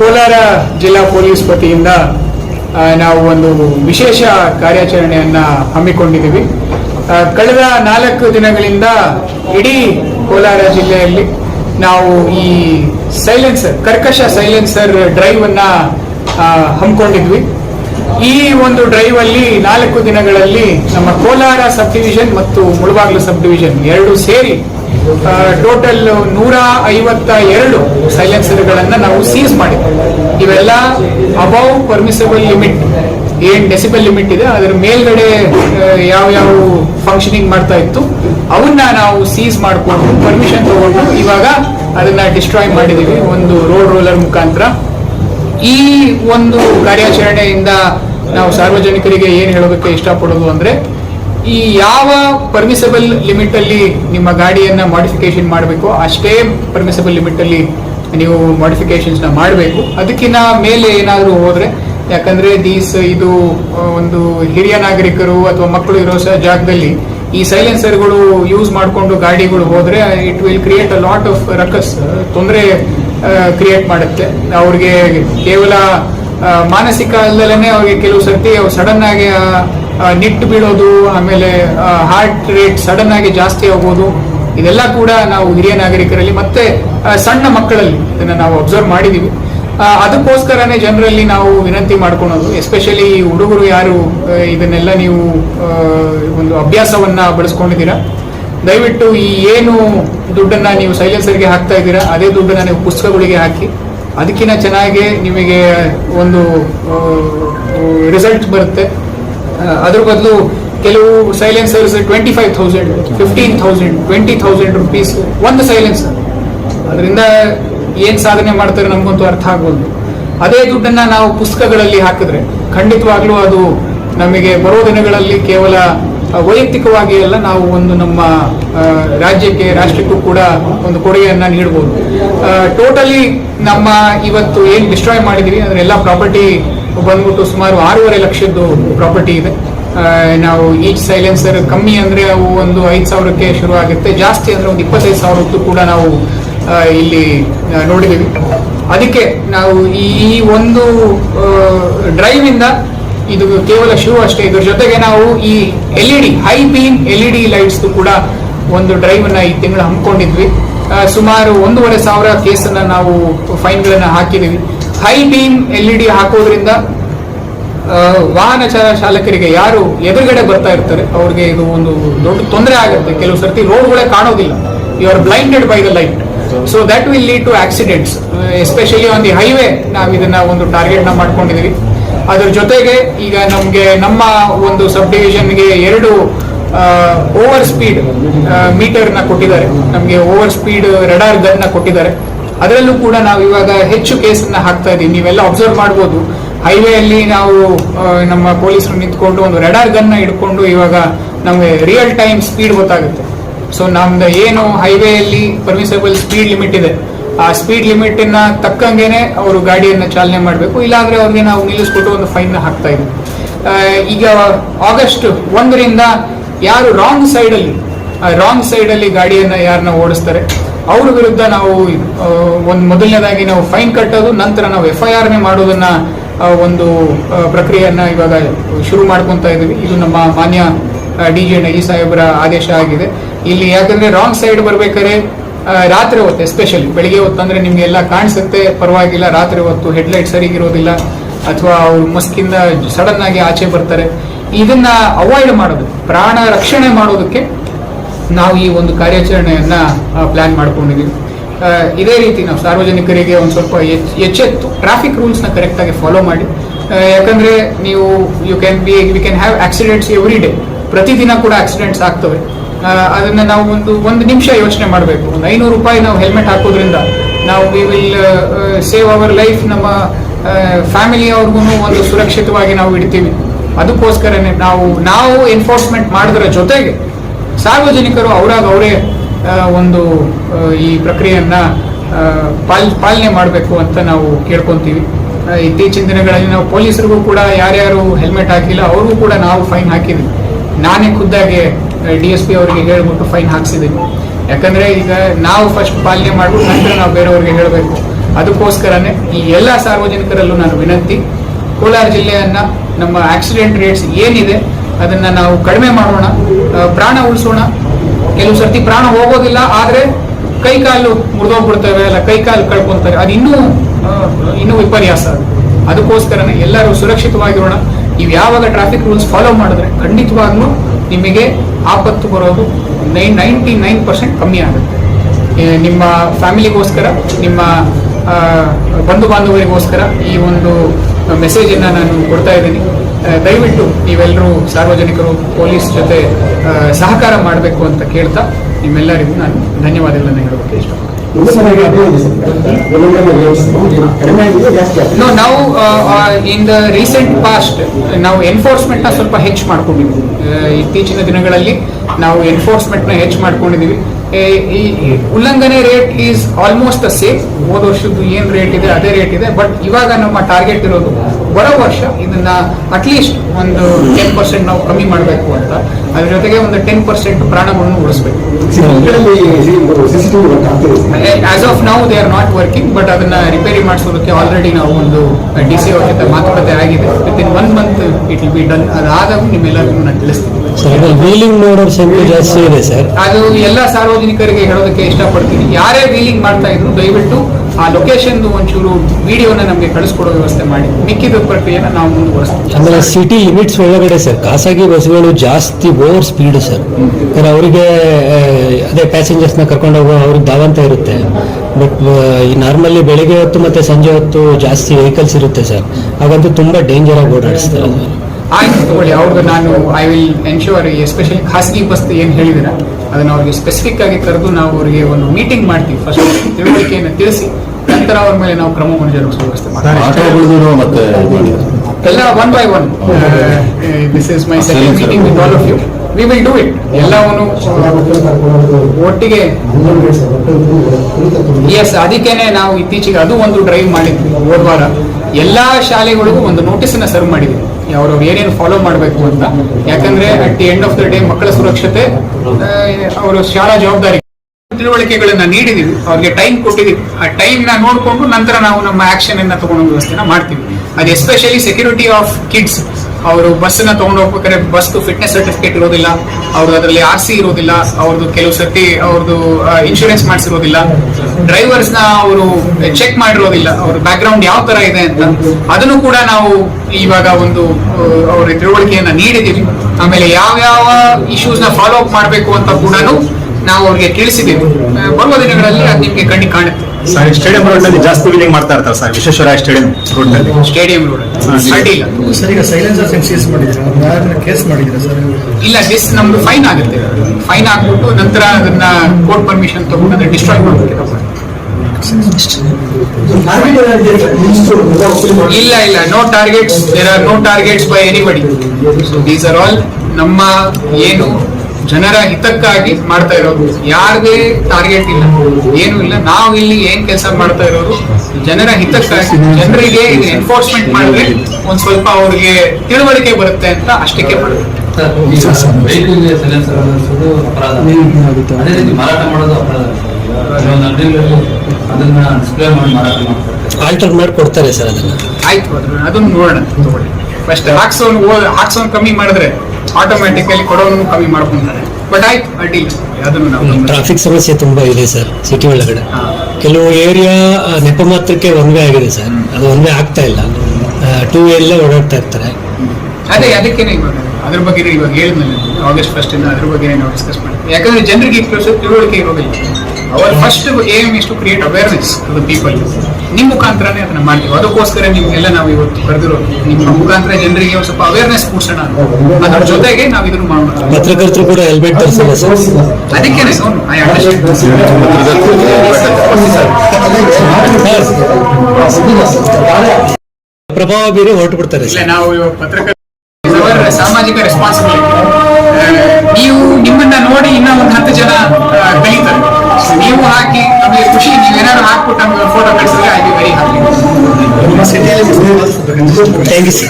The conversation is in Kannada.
ಕೋಲಾರ ಜಿಲ್ಲಾ ಪೊಲೀಸ್ ವತಿಯಿಂದ ನಾವು ಒಂದು ವಿಶೇಷ ಕಾರ್ಯಾಚರಣೆಯನ್ನ ಹಮ್ಮಿಕೊಂಡಿದ್ದೀವಿ. ಕಳೆದ ನಾಲ್ಕು ದಿನಗಳಿಂದ ಇಡೀ ಕೋಲಾರ ಜಿಲ್ಲೆಯಲ್ಲಿ ನಾವು ಈ ಸೈಲೆನ್ಸರ್, ಕರ್ಕಶ ಸೈಲೆನ್ಸರ್ ಡ್ರೈವ್ ಅನ್ನ ಹಮ್ಮಿಕೊಂಡಿದ್ವಿ. ಈ ಒಂದು ಡ್ರೈವ್ ಅಲ್ಲಿ ನಾಲ್ಕು ದಿನಗಳಲ್ಲಿ ನಮ್ಮ ಕೋಲಾರ ಸಬ್ ಡಿವಿಷನ್ ಮತ್ತು ಮುಳಬಾಗ್ಲು ಸಬ್ ಡಿವಿಷನ್ ಎರಡು ಸೇರಿ ಟೋಟಲ್ ನೂರ ಐವತ್ತ ಎರಡು ಸೈಲೆನ್ಸರ್ಗಳನ್ನು ನಾವು ಸೀಸ್ ಮಾಡಿದ್ವಿ. ಇವೆಲ್ಲ ಅಬೌವ್ ಪರ್ಮಿಸಬಲ್ ಲಿಮಿಟ್ ಏನ್ ಡೆಸಿಬಲ್ ಲಿಮಿಟ್ ಇದೆ, ಅದರ ಮೇಲ್ಗಡೆ ಯಾವ ಯಾವ ಫಂಕ್ಷನಿಂಗ್ ಮಾಡ್ತಾ ಇತ್ತು, ಅವನ್ನ ನಾವು ಸೀಸ್ ಮಾಡಿಕೊಂಡು ಪರ್ಮಿಷನ್ ತಗೊಂಡು ಇವಾಗ ಅದನ್ನ ಡಿಸ್ಟ್ರಾಯ್ ಮಾಡಿದೀವಿ ಒಂದು ರೋಡ್ ರೋಲರ್ ಮುಖಾಂತರ. ಈ ಒಂದು ಕಾರ್ಯಾಚರಣೆಯಿಂದ ನಾವು ಸಾರ್ವಜನಿಕರಿಗೆ ಏನು ಹೇಳೋದಕ್ಕೆ ಇಷ್ಟಪಡೋದು ಅಂದ್ರೆ ಈ ಯಾವ ಪರ್ಮಿಸಬಲ್ ಲಿಮಿಟ್ ಅಲ್ಲಿ ನಿಮ್ಮ ಗಾಡಿಯನ್ನ ಮಾಡಿಫಿಕೇಶನ್ ಮಾಡಬೇಕು, ಅಷ್ಟೇ ಪರ್ಮಿಸಬಲ್ ಲಿಮಿಟ್ ಅಲ್ಲಿ ನೀವು ಮಾಡಿಫಿಕೇಶನ್ಸ್ನ ಮಾಡಬೇಕು. ಅದಕ್ಕಿಂತ ಮೇಲೆ ಏನಾದರೂ ಹೋದ್ರೆ, ಯಾಕಂದ್ರೆ ದೀಸ್ ಇದು ಒಂದು ಹಿರಿಯ ನಾಗರಿಕರು ಅಥವಾ ಮಕ್ಕಳು ಇರೋ ಜಾಗದಲ್ಲಿ ಈ ಸೈಲೆನ್ಸರ್ಗಳು ಯೂಸ್ ಮಾಡಿಕೊಂಡು ಗಾಡಿಗಳು ಹೋದ್ರೆ it will create a lot of ruckus ತೊಂದರೆ ಕ್ರಿಯೇಟ್ ಮಾಡುತ್ತೆ. ಅವ್ರಿಗೆ ಕೇವಲ ಮಾನಸಿಕ ಅಲ್ಲದೇ ಅವ್ರಿಗೆ ಕೆಲವು ಸರ್ತಿ ಸಡನ್ ಆಗಿ ನಿಟ್ಟು ಬೀಳೋದು, ಆಮೇಲೆ ಹಾರ್ಟ್ ರೇಟ್ ಸಡನ್ ಆಗಿ ಜಾಸ್ತಿ ಆಗೋದು, ಇದೆಲ್ಲ ಕೂಡ ನಾವು ಹಿರಿಯ ನಾಗರಿಕರಲ್ಲಿ ಮತ್ತೆ ಸಣ್ಣ ಮಕ್ಕಳಲ್ಲಿ ಇದನ್ನ ನಾವು ಅಬ್ಸರ್ವ್ ಮಾಡಿದೀವಿ. ಅದಕ್ಕೋಸ್ಕರನೇ ಜನರಲ್ಲಿ ನಾವು ವಿನಂತಿ ಮಾಡ್ಕೊಳೋದು ಎಸ್ಪೆಷಲಿ ಹುಡುಗರು ಯಾರು ಇದನ್ನೆಲ್ಲ ನೀವು ಒಂದು ಅಭ್ಯಾಸವನ್ನ ಬಳಸ್ಕೊಂಡಿದ್ದೀರಾ? ದಯವಿಟ್ಟು ಈ ಏನು ದುಡ್ಡನ್ನ ನೀವು ಸೈಲೆನ್ಸರ್ಗೆ ಹಾಕ್ತಾ ಇದ್ದೀರಾ, ಅದೇ ದುಡ್ಡನ್ನ ನೀವು ಪುಸ್ತಕಗಳಿಗೆ ಹಾಕಿ, ಅದಕ್ಕಿಂತ ಚೆನ್ನಾಗಿ ನಿಮಗೆ ಒಂದು ರಿಸಲ್ಟ್ ಬರುತ್ತೆ. ಅದ್ರ ಬದಲು ಕೆಲವು silencers twenty five thousand fifteen thousand twenty thousand rupees ಒಂದು ಸೈಲೆನ್ಸರ್ ಅದರಿಂದ ಏನ್ ಸಾಧನೆ ಮಾಡ್ತಾರೆ ನಮಗಂತೂ ಅರ್ಥ ಆಗ್ಬೋದು. ಅದೇ ದುಡ್ಡನ್ನ ನಾವು ಪುಸ್ತಕಗಳಲ್ಲಿ ಹಾಕಿದ್ರೆ ಖಂಡಿತವಾಗ್ಲೂ ಅದು ನಮಗೆ ಬರೋ ದಿನಗಳಲ್ಲಿ ಕೇವಲ ವೈಯಕ್ತಿಕವಾಗಿ ಅಲ್ಲ, ನಾವು ಒಂದು ನಮ್ಮ ರಾಜ್ಯಕ್ಕೆ, ರಾಷ್ಟ್ರಕ್ಕೂ ಕೂಡ ಒಂದು ಕೊಡುಗೆಯನ್ನ ನೀಡಬಹುದು ಟೋಟಲಿ ನಮ್ಮ ಇವತ್ತು ಏನ್ ಡಿಸ್ಟ್ರಾಯ್ ಮಾಡಿದೀವಿ ಅಂದ್ರೆ ಎಲ್ಲ ಪ್ರಾಪರ್ಟಿ ಬಂದ್ಬಿಟ್ಟು ಸುಮಾರು ಆರೂವರೆ ಲಕ್ಷದ್ದು ಪ್ರಾಪರ್ಟಿ ಇದೆ. ನಾವು ಈಚ್ ಸೈಲೆನ್ಸರ್ ಕಮ್ಮಿ ಅಂದರೆ ಅವು ಒಂದು ಐದು ಸಾವಿರಕ್ಕೆ ಶುರು ಆಗುತ್ತೆ ಜಾಸ್ತಿ ಅಂದರೆ ಒಂದು ಇಪ್ಪತ್ತೈದು ಸಾವಿರದ್ದು ಕೂಡ ನಾವು ಇಲ್ಲಿ ನೋಡಿದ್ದೀವಿ. ಅದಕ್ಕೆ ನಾವು ಈ ಒಂದು ಡ್ರೈವಿಂದ ಇಂದ ಕೇವಲ ಶೂ ಅಷ್ಟೇ, ಇದ್ರ ಜೊತೆಗೆ ನಾವು ಈ L E D high beam L E D lights ಕೂಡ ಒಂದು ಡ್ರೈವ್ ಅನ್ನ ಈ ತಿಂಗಳು ಹಮ್ಮಿಕೊಂಡಿದ್ವಿ. ಸುಮಾರು ಒಂದೂವರೆ ಸಾವಿರ ಕೇಸನ್ನ ನಾವು ಫೈನ್ಗಳನ್ನು ಹಾಕಿದೀವಿ high beam L E D ಹಾಕೋದ್ರಿಂದ ವಾಹನ ಚಾಲಕರಿಗೆ ಯಾರು ಎದುರುಗಡೆ ಬರ್ತಾ ಇರ್ತಾರೆ, ಅವ್ರಿಗೆ ಇದು ಒಂದು ದೊಡ್ಡ ತೊಂದರೆ ಆಗುತ್ತೆ. ಕೆಲವು ಸರ್ತಿ ರೋಡ್ಗಳೇ ಕಾಣೋದಿಲ್ಲ. You are blinded by the light so that will lead to accidents especially on the highway ನಾವು ಇದನ್ನ ಒಂದು ಟಾರ್ಗೆಟ್ನ ಮಾಡ್ಕೊಂಡಿದೀವಿ ಅದ್ರ ಜೊತೆಗೆ ಈಗ ನಮ್ಗೆ ನಮ್ಮ ಒಂದು ಸಬ್ ಡಿವಿಷನ್ಗೆ ಎರಡು ಓವರ್ ಸ್ಪೀಡ್ ಮೀಟರ್ನ ಕೊಟ್ಟಿದ್ದಾರೆ. ನಮಗೆ ಓವರ್ ಸ್ಪೀಡ್ ರೆಡಾರ್ ಗನ್ನ ಕೊಟ್ಟಿದ್ದಾರೆ. ಅದರಲ್ಲೂ ಕೂಡ ನಾವು ಇವಾಗ ಹೆಚ್ಚು ಕೇಸನ್ನ ಹಾಕ್ತಾ ಇದೀವಿ ನೀವೆಲ್ಲ ಅಬ್ಸರ್ವ್ ಮಾಡ್ಬೋದು. ಹೈವೇ ಅಲ್ಲಿ ನಾವು ನಮ್ಮ ಪೊಲೀಸರು ನಿಂತ್ಕೊಂಡು ಒಂದು ರೆಡಾರ್ ಗನ್ನ ಇಟ್ಕೊಂಡು ಇವಾಗ ನಮಗೆ ರಿಯಲ್ ಟೈಮ್ ಸ್ಪೀಡ್ ಗೊತ್ತಾಗುತ್ತೆ. ಸೊ ನಮ್ದು ಏನು ಹೈವೇ ಅಲ್ಲಿ ಪರ್ಮಿಸಬಲ್ ಸ್ಪೀಡ್ ಲಿಮಿಟ್ ಇದೆ. ಆ ಸ್ಪೀಡ್ ಲಿಮಿಟ್ನ ತಕ್ಕಂಗೆನೆ ಅವರು ಗಾಡಿಯನ್ನ ಚಾಲನೆ ಮಾಡಬೇಕು. ಇಲ್ಲಾಂದ್ರೆ ಅವ್ರಿಗೆ ನಾವು ನಿಲ್ಲಿಸ್ಬಿಟ್ಟು ಒಂದು ಫೈನ್ ಹಾಕ್ತಾ ಇದ್ವಿ ಈಗ ಆಗಸ್ಟ್ ಒಂದರಿಂದ ಯಾರು ರಾಂಗ್ ಸೈಡ್ ಅಲ್ಲಿ ರಾಂಗ್ ಸೈಡ್ ಅಲ್ಲಿ ಗಾಡಿಯನ್ನ ಯಾರನ್ನ ಓಡಿಸ್ತಾರೆ? ಅವ್ರ ವಿರುದ್ಧ ನಾವು ಒಂದು ಮೊದಲನೇದಾಗಿ ನಾವು ಫೈನ್ ಕಟ್ಟೋದು ನಂತರ ನಾವು ಎಫ್ ಐ ಆರ್ನೇ ಮಾಡೋದನ್ನ ಒಂದು ಪ್ರಕ್ರಿಯೆಯನ್ನು ಇವಾಗ ಶುರು ಮಾಡ್ಕೊಂತ ಇದೀವಿ ಇದು ನಮ್ಮ ಮಾನ್ಯ ಡಿ ಜೆ ನಗಿ ಸಾಹೇಬರ ಆದೇಶ ಆಗಿದೆ. ಇಲ್ಲಿ ಯಾಕಂದ್ರೆ ರಾಂಗ್ ಸೈಡ್ ಬರ್ಬೇಕಾದ್ರೆ ರಾತ್ರಿ ಹೊತ್ತು ಎಸ್ಪೆಷಲಿ ಬೆಳಿಗ್ಗೆ ಹೊತ್ತು, ಅಂದ್ರೆ ನಿಮ್ಗೆ ಎಲ್ಲ ಕಾಣಿಸುತ್ತೆ, ಪರವಾಗಿಲ್ಲ, ರಾತ್ರಿ ಹೊತ್ತು ಹೆಡ್ಲೈಟ್ ಸರಿಗಿರೋದಿಲ್ಲ ಅಥವಾ ಅವ್ರು ಮಸ್ಕಿಂದ ಸಡನ್ ಆಗಿ ಆಚೆ ಬರ್ತಾರೆ. ಇದನ್ನ ಅವಾಯ್ಡ್ ಮಾಡೋದು, ಪ್ರಾಣ ರಕ್ಷಣೆ ಮಾಡೋದಕ್ಕೆ ನಾವು ಈ ಒಂದು ಕಾರ್ಯಾಚರಣೆಯನ್ನು ಪ್ಲಾನ್ ಮಾಡ್ಕೊಂಡಿದ್ದೀವಿ. ಇದೇ ರೀತಿ ನಾವು ಸಾರ್ವಜನಿಕರಿಗೆ ಒಂದು ಸ್ವಲ್ಪ ಎಚ್- ಎಚ್ಚೆತ್ತು ಟ್ರಾಫಿಕ್ ರೂಲ್ಸ್ನ ಕರೆಕ್ಟಾಗಿ ಫಾಲೋ ಮಾಡಿ. ಯಾಕಂದರೆ ನೀವು you can be we can have accidents every day ಪ್ರತಿದಿನ ಕೂಡ ಆಕ್ಸಿಡೆಂಟ್ಸ್ ಆಗ್ತವೆ. ಅದನ್ನ ನಾವು ಒಂದು ಒಂದು ನಿಮಿಷ ಯೋಚನೆ ಮಾಡಬೇಕು. ಒಂದು ಐನೂರು ರೂಪಾಯಿ ನಾವು ಹೆಲ್ಮೆಟ್ ಹಾಕೋದ್ರಿಂದ ನಾವು we will save our life ನಮ್ಮ ಫ್ಯಾಮಿಲಿಯವ್ರಿಗೂ ಒಂದು ಸುರಕ್ಷಿತವಾಗಿ ನಾವು ಇಡ್ತೀವಿ. ಅದಕ್ಕೋಸ್ಕರನೇ ನಾವು ನಾವು ಎನ್ಫೋರ್ಸ್ಮೆಂಟ್ ಮಾಡಿದ್ರ ಜೊತೆಗೆ ಸಾರ್ವಜನಿಕರು ಅವರಾಗ ಅವರೇ ಒಂದು ಈ ಪ್ರಕ್ರಿಯೆಯನ್ನ ಪಾಲ್, ಪಾಲನೆ ಮಾಡಬೇಕು ಅಂತ ನಾವು ಕೇಳ್ಕೊಂತೀವಿ. ಇತ್ತೀಚಿನ ದಿನಗಳಲ್ಲಿ ನಾವು ಪೊಲೀಸರಿಗೂ ಕೂಡ ಯಾರ್ಯಾರು ಹೆಲ್ಮೆಟ್ ಹಾಕಿಲ್ಲ, ಅವ್ರಿಗೂ ಕೂಡ ನಾವು ಫೈನ್ ಹಾಕಿದ್ವಿ. ನಾನೇ ಖುದ್ದಾಗಿ ಡಿ ಎಸ್ ಪಿ ಅವರಿಗೆ ಹೇಳ್ಬಿಟ್ಟು ಫೈನ್ ಹಾಕ್ಸಿದ್ದೀನಿ. ಯಾಕಂದ್ರೆ ಈಗ ನಾವು ಫಸ್ಟ್ ಪಾಲನೆ ಮಾಡ್ಬಿಟ್ಟು ನಂತರ ನಾವು ಬೇರೆಯವ್ರಿಗೆ ಹೇಳಬೇಕು. ಅದಕ್ಕೋಸ್ಕರನೇ ಈ ಎಲ್ಲ ಸಾರ್ವಜನಿಕರಲ್ಲೂ ನಾನು ವಿನಂತಿ, ಕೋಲಾರ ಜಿಲ್ಲೆಯನ್ನ ನಮ್ಮ ಆಕ್ಸಿಡೆಂಟ್ ರೇಟ್ಸ್ ಏನಿದೆ ಅದನ್ನ ನಾವು ಕಡಿಮೆ ಮಾಡೋಣ ಪ್ರಾಣ ಉಳಿಸೋಣ. ಕೆಲವು ಸರ್ತಿ ಪ್ರಾಣ ಹೋಗೋದಿಲ್ಲ, ಆದ್ರೆ ಕೈ ಕಾಲು ಮುರಿದೋಗ್ಬಿಡ್ತವೆ, ಅಲ್ಲ ಕೈ ಕಾಲು ಕಳ್ಕೊಂತಾರೆ. ಅದು ಇನ್ನೂ ಇನ್ನೂ ವಿಪರ್ಯಾಸ ಅದು. ಅದಕ್ಕೋಸ್ಕರನೇ ಎಲ್ಲರೂ ಸುರಕ್ಷಿತವಾಗಿರೋಣ ನೀವು ಯಾವಾಗ ಟ್ರಾಫಿಕ್ ರೂಲ್ಸ್ ಫಾಲೋ ಮಾಡಿದ್ರೆ ಖಂಡಿತವಾಗ್ಲೂ ನಿಮಗೆ ಆಪತ್ತು ಬರೋದು ನೈನ್ ನೈಂಟಿ ನೈನ್ ಪರ್ಸೆಂಟ್ ಕಮ್ಮಿ ಆಗುತ್ತೆ. ನಿಮ್ಮ ಫ್ಯಾಮಿಲಿಗೋಸ್ಕರ, ನಿಮ್ಮ ಬಂಧು ಬಾಂಧವರಿಗೋಸ್ಕರ ಈ ಒಂದು ಮೆಸೇಜನ್ನು ನಾನು ಕೊಡ್ತಾ ಇದ್ದೀನಿ. ದಯವಿಟ್ಟು ನೀವೆಲ್ಲರೂ ಸಾರ್ವಜನಿಕರು ಪೊಲೀಸ್ ಜೊತೆ ಸಹಕಾರ ಮಾಡಬೇಕು ಅಂತ ಕೇಳ್ತಾ ನಿಮ್ಮೆಲ್ಲರಿಗೂ ನಾನು ಧನ್ಯವಾದಗಳನ್ನು ಹೇಳೋದಕ್ಕೆ ಇಷ್ಟಪಡ್ತೀನಿ. ನೋ ನಾವು ಇನ್ ದ ರೀಸೆಂಟ್ ಪಾಸ್ಟ್ ನಾವು ಎನ್ಫೋರ್ಸ್ಮೆಂಟ್ನ ಸ್ವಲ್ಪ ಹೆಚ್ಚು ಮಾಡ್ಕೊಂಡಿದ್ವಿ ಇತ್ತೀಚಿನ ದಿನಗಳಲ್ಲಿ ನಾವು ಎನ್ಫೋರ್ಸ್ಮೆಂಟ್ನ ಹೆಚ್ಚು ಮಾಡ್ಕೊಂಡಿದೀವಿ ಈ ಈ ಉಲ್ಲಂಘನೆ rate is almost the same ಹೋದ ವರ್ಷದ್ದು ಏನ್ ರೇಟ್ ಇದೆ ಅದೇ ರೇಟ್ ಇದೆ. ಬಟ್ ಇವಾಗ ನಮ್ಮ ಟಾರ್ಗೆಟ್ ಇರೋದು ಬರೋ ವರ್ಷ ಇದನ್ನ ಅಟ್ಲೀಸ್ಟ್ ಒಂದು ಟೆನ್ ಪರ್ಸೆಂಟ್ ನಾವು ಕಮ್ಮಿ ಮಾಡಬೇಕು ಅಂತ. ಅದ್ರ ಜೊತೆಗೆ ಒಂದು ಟೆನ್ ಪರ್ಸೆಂಟ್ ಪ್ರಾಣಗಳನ್ನು ಉಳಿಸ್ಬೇಕು. As of now they are not working but ಅದನ್ನ ರಿಪೇರಿ ಮಾಡಿಸೋದಕ್ಕೆ ಆಲ್ರೆಡಿ ನಾವು ಒಂದು ಡಿ ಸಿ ಅವ್ರ ಜೊತೆ ಮಾತುಕತೆ ಆಗಿದೆ. Within one month it will be done ಅದಾದಾಗ ನಿಮ್ಮೆಲ್ಲರಿಗೂ ನಾನು ತಿಳಿಸ್ತೀನಿ. ಅದು ಎಲ್ಲ ಸಾರ್ವಜನಿಕರಿಗೆ ಹೇಳೋದಕ್ಕೆ ಇಷ್ಟಪಡ್ತೀನಿ. ಯಾರೇ ವೀಲಿಂಗ್ ಮಾಡ್ತಾ ಇದ್ರು ದಯವಿಟ್ಟು ಆ ಲೊಕೇಶನ್ ಒಂಚೂರು ವಿಡಿಯೋನ ನಮಗೆ ಕಳಿಸ್ಕೊಡೋ ವ್ಯವಸ್ಥೆ ಮಾಡಿ. ಮಿಕ್ಕಿದ ಪ್ರಕ್ರಿಯೆನ ನಾವು ಮುಂದುವರಿಸ್ತೀವಿ. ಆಮೇಲೆ ಸಿಟಿ ಲಿಮಿಟ್ಸ್ ಒಳಗಡೆ ಸರ್ ಖಾಸಗಿ ಬಸ್ಗಳು ಜಾಸ್ತಿ ಓವರ್ ಸ್ಪೀಡ್ ಸರ್ ಅವರಿಗೆ ಅದೇ ಪ್ಯಾಸೆಂಜರ್ಸ್ನ ಕರ್ಕೊಂಡು ಹೋಗೋ ಅವ್ರಿಗೆ ದಾವಂತ ಇರುತ್ತೆ. ಬಟ್ ಈ ನಾರ್ಮಲಿ ಬೆಳಿಗ್ಗೆ ಹೊತ್ತು ಮತ್ತೆ ಸಂಜೆ ಹೊತ್ತು ಜಾಸ್ತಿ ವೆಹಿಕಲ್ಸ್ ಇರುತ್ತೆ ಸರ್ ಹಾಗಂತೂ ತುಂಬಾ ಡೇಂಜರ್ ಆಗಿ ಓಡಾಡಿಸ್ತಾರೆ ಆಯ್ತು ತಗೊಳ್ಳಿ ಅವ್ರದ್ದು ನಾನು ಐ ವಿಲ್ ಎನ್ಶೋರ್ ಎಸ್ಪೆಷಲಿ ಖಾಸಗಿ ಬಸ್ ಏನು ಹೇಳಿದಿರ ಅದನ್ನ ಅವ್ರಿಗೆ ಸ್ಪೆಸಿಫಿಕ್ ಆಗಿ ಕರೆದು ನಾವು ಅವರಿಗೆ ಒಂದು ಮೀಟಿಂಗ್ ಮಾಡ್ತೀವಿ ಫಸ್ಟ್ ತಿಳುವಳಿಕೆಯನ್ನು ತಿಳಿಸಿ. ಅವ್ರ ಮೇಲೆ ನಾವು ಕ್ರಮವನ್ನು ಜರುಗಿಸುವ ವ್ಯವಸ್ಥೆ ಮಾಡ್ತೀವಿ. ಮತ್ತೆ ಎಲ್ಲ one by one this is my second meeting with all of you we will do it ಎಲ್ಲವನ್ನು ಒಟ್ಟಿಗೆ ಎಸ್ ಅದಕ್ಕೇನೆ ನಾವು ಇತ್ತೀಚೆಗೆ ಅದು ಒಂದು ಡ್ರೈವ್ ಮಾಡಿದ್ವಿ. ಹೋದ ವಾರ. ಎಲ್ಲಾ ಶಾಲೆಗಳಿಗೂ ಒಂದು ನೋಟಿಸ್ ಅನ್ನ ಸರ್ವ್ ಮಾಡಿದ್ವಿ. ಅವರು ಏನೇನು ಫಾಲೋ ಮಾಡಬೇಕು ಅಂತ. ಯಾಕಂದ್ರೆ at the end of the day ಮಕ್ಕಳ ಸುರಕ್ಷತೆ ಅವರು ಶಾಲಾ ಜವಾಬ್ದಾರಿ. ತಿಳುವಳಿಕೆಗಳನ್ನ ನೀಡಿದೀವಿ. ಅವ್ರಿಗೆ ಟೈಮ್ ಕೊಟ್ಟಿದೀವಿ. ಆ ಟೈಮ್ನ ನೋಡಿಕೊಂಡು ನಂತರ ನಾವು ನಮ್ಮ ಆಕ್ಷನ್ ಅನ್ನ ತಗೊಳ್ಳೋ ವ್ಯವಸ್ಥೆನ ಮಾಡ್ತೀವಿ. ಅದು ಎಸ್ಪೆಷಲಿ ಸೆಕ್ಯೂರಿಟಿ ಆಫ್ ಕಿಡ್ಸ್ ಅವರು ಬಸ್ನ ತಗೊಂಡು ಹೋಗ್ಬೇಕಾದ್ರೆ ಬಸ್ ಫಿಟ್ನೆಸ್ ಸರ್ಟಿಫಿಕೇಟ್ ಇರೋದಿಲ್ಲ. ಅವ್ರದ್ದು ಅದರಲ್ಲಿ ಆರ್ ಸಿ ಇರೋದಿಲ್ಲ. ಅವ್ರದ್ದು ಕೆಲವು ಸರ್ತಿ ಅವ್ರದ್ದು ಇನ್ಶೂರೆನ್ಸ್ ಮಾಡಿಸಿರೋದಿಲ್ಲ. ಡ್ರೈವರ್ಸ್ನ ಅವರು ಚೆಕ್ ಮಾಡಿರೋದಿಲ್ಲ. ಅವ್ರ ಬ್ಯಾಕ್ ಗ್ರೌಂಡ್ ಯಾವ ತರ ಇದೆ ಅಂತ. ಅದನ್ನು ಕೂಡ ನಾವು ಇವಾಗ ಒಂದು ಅವ್ರ ತಿಳುವಳಿಕೆಯನ್ನ ನೀಡಿದೀವಿ. ಆಮೇಲೆ ಯಾವ ಯಾವ ಇಶ್ಯೂಸ್ನ ಫಾಲೋ ಅಪ್ ಮಾಡಬೇಕು ಅಂತ ಕೂಡ ನಾವು ಅವ್ರಿಗೆ ತಿಳಿಸಿದ್ದೀವಿ ಬರುವ ದಿನಗಳಲ್ಲಿ ಅದು ನಿಮಗೆ ಕಣ್ಣಿ ಕಾಣುತ್ತೆ. ಸರ್ ಸ್ಟೇಡಿಯಂ ರೋಡ್ನಲ್ಲಿ ಜಾಸ್ತಿ ವೀಲಿಂಗ್ ಮಾಡ್ತಾ ಇರ್ತಾರೆ ಸರ್ ವಿಶ್ವೇಶ್ವರ ಸ್ಟೇಡಿಯಂ ರೋಡ್ನಲ್ಲಿ. ಸ್ಟೇಡಿಯಂ ರೋಡ್ ಅಡ್ಡಿಲ್ಲ ಸರ್ ಈಗ ಸೈಲೆನ್ಸರ್ ಸೀಸ್ ಮಾಡಿದ್ರೆ ಯಾರನ್ನ ಕೇಸ್ ಮಾಡಿದ್ರೆ ಸರ್? ಇಲ್ಲ ದಿಸ್ ನಮ್ದು ಫೈನ್ ಆಗುತ್ತೆ. ಫೈನ್ ಆಗ್ಬಿಟ್ಟು ನಂತರ ಅದನ್ನ ಕೋರ್ಟ್ ಪರ್ಮಿಷನ್ ತಗೊಂಡು ಅದನ್ನ ಡಿಸ್ಟ್ರಾಯ್ ಮಾಡಬೇಕು. ಇಲ್ಲ ಇಲ್ಲ no targets there are no targets by anybody these are all ನಮ್ಮ ಏನು ಜನರ ಹಿತಕ್ಕಾಗಿ ಮಾಡ್ತಾ ಇರೋದು. ಯಾರದೇ ಟಾರ್ಗೆಟ್ ಇಲ್ಲ. ಏನು ಇಲ್ಲ. ನಾವು ಇಲ್ಲಿ ಏನ್ ಕೆಲಸ ಮಾಡ್ತಾ ಇರೋದು? ಜನರ ಹಿತಕ್ಕಾಗಿ ಜನರಿಗೆ ಇದು ಎನ್ಫೋರ್ಸ್ಮೆಂಟ್ ಮಾಡಿದ್ರೆ ಒಂದ್ ಸ್ವಲ್ಪ ಅವ್ರಿಗೆ ತಿಳುವಳಿಕೆ ಬರುತ್ತೆ ಅಂತ ಅಷ್ಟಕ್ಕೆ ರೀತಿ ಮಾರಾಟ ಮಾಡೋದು ಅದನ್ನ ಡಿಸ್ಪ್ಲೇ ಮಾಡಿ ಮಾರಾಟ ಮಾಡ್ತಾರೆ. ಆಲ್ಟರ್ ಮಾಡಿ ಕೊಡ್ತಾರೆ ಸರ್ ಅದನ್ನ. ಆಯ್ತು ಅದನ್ನ ನೋಡೋಣ ತಗೊಳ್ಳಿ. ಫಸ್ಟ್ ಹಾಕ್ಸೋನ್ ಹಾಕ್ಸೋನ್ ಕಮ್ಮಿ ಮಾಡಿದ್ರೆ ಆಟೋಮ್ಯಾಟಿಕಲಿ ಕೊಡೋನು ಕಮ್ಮಿ ಮಾಡ್ಕೊಂತಾರೆ. ಬಟ್ ಆಯ್ತು ಅಡ್ಡಿಲ್ಲ ಅದನ್ನು ನಾವು ಟ್ರಾಫಿಕ್ ಸಮಸ್ಯೆ ತುಂಬಾ ಇದೆ ಸರ್ ಸಿಟಿ ಒಳಗಡೆ. ಕೆಲವು ಏರಿಯಾ ನೆಪ ಮಾತ್ರಕ್ಕೆ ಒಂದೇ ಆಗಿದೆ ಸರ್. ಅದು ಒಂದೇ ಆಗ್ತಾ ಇಲ್ಲ. ಟೂ ಎಲ್ಲ ಓಡಾಡ್ತಾ ಇರ್ತಾರೆ. ಅದೇ ಅದಕ್ಕೇನೆ ಇವಾಗ ಅದ್ರ ಬಗ್ಗೆ ಇವಾಗ ಹೇಳಿದ್ಮೇಲೆ ಆಗಸ್ಟ್ ಫಸ್ಟ್ ಇಂದ ಅದ್ರ ಬಗ್ಗೆ ನಾವು ಡಿಸ್ಕಸ್ ಮಾಡ್ತೀವಿ. ಯಾಕಂದ್ರೆ ಜನರಿಗೆ ತಿಳುವಳಿಕೆ ಇರೋದಿಲ್ಲ our first aim is to create awareness to the people ನಿಮ್ಮ ಮುಖಾಂತರನೇ ಅದನ್ನ ಮಾಡ್ತೀವಿ. ಅದಕ್ಕೋಸ್ಕರ ನಿಮ್ಗೆಲ್ಲ ನಾವು ಇವತ್ತು ಬರೆದಿರೋ ನಿಮ್ಮ ಮುಖಾಂತರ ಜನರಿಗೆ ಒಂದು ಸ್ವಲ್ಪ ಅವೇರ್ನೆಸ್ ಮೂಡಿಸೋಣ ಅದರ ಜೊತೆಗೆ ನಾವು ಇದನ್ನು ಮಾಡೋಣ. ಪತ್ರಕರ್ತರು ಕೂಡ ಹೆಲ್ಮೆಟ್ ತರಿಸಲ್ಲ ಸರ್. ಅದಕ್ಕೇನೆ ಐ ಅಂಡರ್ಸ್ಟ್ಯಾಂಡ್ ಪ್ರಭಾವ ಬೀರಿ ಹೊರಟು ಬಿಡ್ತಾರೆ ಇಲ್ಲ ನಾವು ಇವಾಗ ಪತ್ರಕರ್ತ ಸಾಮಾಜಿಕ ರೆಸ್ಪಾನ್ಸಿಬಿಲಿಟಿ ನೀವು ನಿಮ್ಮನ್ನ ನೋಡಿ ಇನ್ನ ಒಂದು ಹತ್ತು ಜನ ಕಲಿತಾರೆ. ನೀವು ಹಾಕಿ ನಮಗೆ ಖುಷಿ ನೀವೇನಾದ್ರು ಹಾಕ್ಬಿಟ್ಟು ನಮ್ಗೆ ಫೋಟೋ ಕಳಿಸಿದ್ರೆ ಐ ಬಿ ವೆರಿ ಹ್ಯಾಪಿ ನಿಮ್ಮ ಸಿಟಿಯಲ್ಲಿ ಥ್ಯಾಂಕ್ ಯು ಸರ್